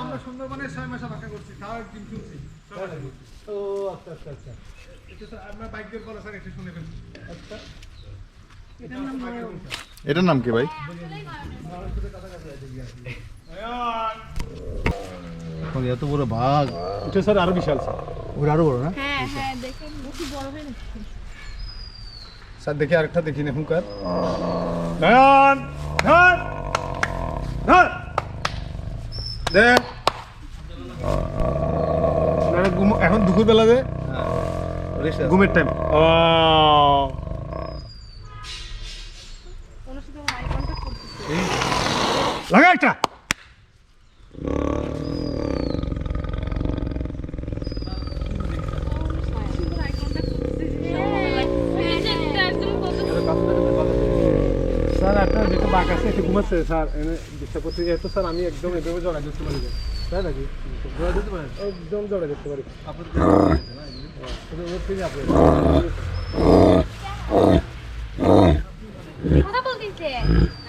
আমরা সুন্দরবনে ছয় মাস অপেক্ষা করছি তাও একদিন শুনছি। ও আচ্ছা আচ্ছা আচ্ছা এটা আপনার বাইকের বলা স্যার এটা শুনে ফেলছি আচ্ছা এটার নাম কি ভাই এত বড় ভাগ এটা স্যার আরও বিশাল স্যার ওটা আরও বড় না? হ্যাঁ হ্যাঁ দেখেন বেশি বড় হয় না স্যার দেখি আরেকটা দেখি না হুঙ্কার। দে। এখন দুপুর বেলা দে ঘুমের টাইম ও। লাগা একটা। যেটা বাঘ আছে এটা ঘুমাচ্ছে স্যার। এনে ডিস্টার্ব করতে এত স্যার আমি একদম এভাবে জড়া পারি। না। তাই নাকি? জড়া দিতে পারেন? একদম জড়া দিতে পারি। কথা বলতেছে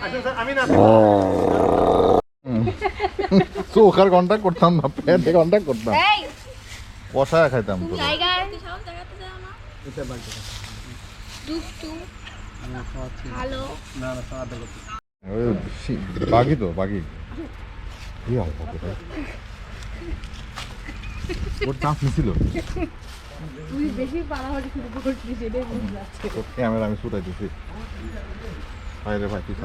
আচ্ছা স্যার আমি না চোখ আর কন্ট্যাক্ট করতাম না পেটে কন্ট্যাক্ট করতাম এই খাইতাম তো তো কি অল্প ওর চান্স নিছিল তুই বেশি পাড়াহাড়ি শুরু করছিস এটাই বুঝতে পারছি ক্যামেরা আমি ছুটাই দিছি। ভাই রে ভাই তুই